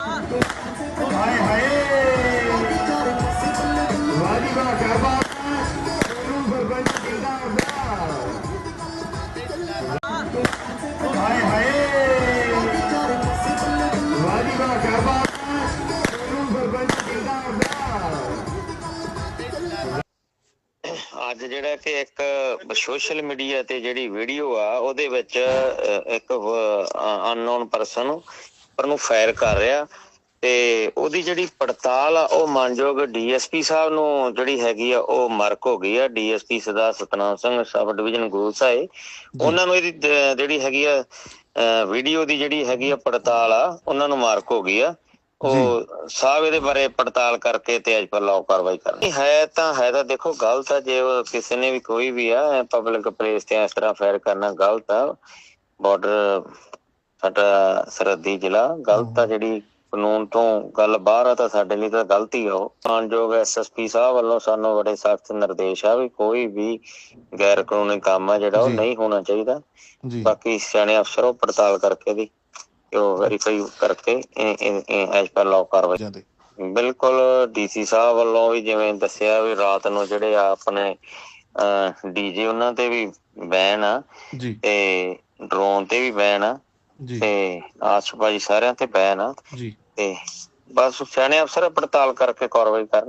ਹਾਏ ਹਾਏ। ਵਾਦੀ ਵਾਹ ਕੀ ਬਾਤ ਹੈ ਨੂੰ ਸਰਪੰਚ ਹਾਏ ਹਾਏ। ਵਾਦੀ ਵਾਹ ਕੀ ਬਾਤ ਹੈ ਨੂੰ ਸਰਪੰਚ ਅੱਜ ਜਿਹੜਾ ਕਿ ਇੱਕ ਸੋਸ਼ਲ ਮੀਡੀਆ ਤੇ ਜਿਹੜੀ ਵੀਡੀਓ ਆ, ਉਹਦੇ ਵਿੱਚ ਇੱਕ ਅਨਨੋਨ ਪਰਸਨ ਪਰ ਨੂੰ ਫਾਇਰ ਕਰ ਰਿਹਾ ਤੇ ਉਹਦੀ ਜਿਹੜੀ ਪੜਤਾਲ ਆ ਉਹ ਮਾਨਯੋਗ ਡੀਐਸਪੀ ਸਾਹਿਬ ਨੂੰ ਜਿਹੜੀ ਹੈਗੀ ਆ ਉਹ ਮਰਕ ਹੋ ਗਈ ਆ। ਡੀਐਸਪੀ ਸਦਾ ਸਤਨਾਮ ਸਿੰਘ ਸਬ ਡਿਵੀਜ਼ਨ ਗੋਲਸਾਏ ਉਹਨਾਂ ਨੂੰ ਇਹਦੀ ਜਿਹੜੀ ਹੈਗੀ ਆ ਵੀਡੀਓ ਦੀ ਜਿਹੜੀ ਹੈਗੀ ਆ ਪੜਤਾਲ ਆ ਉਹਨਾਂ ਨੂੰ ਮਾਰਕ ਹੋ ਗਈ ਆ। ਉਹ ਸਾਹਿਬ ਇਹਦੇ ਬਾਰੇ ਪੜਤਾਲ ਕਰਕੇ ਤੇ ਅੱਜ ਪਰ ਲਾਓ ਕਾਰਵਾਈ ਕਰਨੀ ਹੈ ਤਾਂ ਹੈ ਤਾਂ ਦੇਖੋ ਗਲਤ ਆ। ਜੇ ਉਹ ਕਿਸੇ ਨੇ ਵੀ ਕੋਈ ਵੀ ਆ ਪਬਲਿਕ ਪਲੇਸ ਤੇ ਇਸ ਤਰ੍ਹਾਂ ਫਾਇਰ ਕਰਨਾ ਗਲਤ ਆ ਬਾਰਡਰ ਸਾਡਾ ਸਰਹੱਦੀ ਜ਼ਿਲ੍ਹਾ ਗਲਤ ਆ ਜਿਹੜੀ ਕਾਨੂੰਨ ਤੋਂ ਗੱਲ ਬਾਹਰ ਆ ਤਾਂ ਸਾਡੇ ਲਈ ਤਾਂ ਗਲਤੀ ਆ ਉਹ। ਮਾਨਯੋਗ ਐਸਐਸਪੀ ਸਾਹਿਬ ਵੱਲੋਂ ਸਾਨੂੰ ਬੜੇ ਸਖਤ ਨਿਰਦੇਸ਼ ਆ ਵੀ ਕੋਈ ਵੀ ਗੈਰ ਕਾਨੂੰਨੀ ਕੰਮ ਆ ਜਿਹੜਾ ਉਹ। ਨਹੀਂ ਹੋਣਾ ਚਾਹੀਦਾ। ਜੀ। ਬਾਕੀ ਸਿਆਣੇ ਅਫਸਰ ਉਹ ਪੜਤਾਲ ਕਰਕੇ ਦੀ ਉਹ ਵੈਰੀਫਾਈ ਕਰਕੇ ਐਸ ਪਰ ਲਾਅ ਕਾਰਵਾਈ। ਜਾਂਦੇ। ਬਿਲਕੁਲ ਡੀਸੀ ਸਾਹਿਬ ਵੱਲੋਂ ਵੀ ਜਿਵੇਂ ਦੱਸਿਆ ਵੀ ਰਾਤ ਨੂੰ ਜਿਹੜੇ ਆਪਣੇ ਡੀਜੇ ਉਹਨਾਂ ਤੇ ਵੀ ਬੈਨ ਆ ਜੀ। ਤੇ ਡਰੋਨ ਤੇ ਵੀ ਬੈਨ ਆ। ਜੀ। ਤੇ ਆਸਪਾਜੀ ਸਾਰਿਆਂ ਤੇ ਬੈਨ ਆ। ਜੀ। ਤੇ ਬਸ ਸਿਆਣੇ ਅਫਸਰ ਪੜਤਾਲ ਕਰਕੇ ਕਾਰਵਾਈ ਕਰਨ।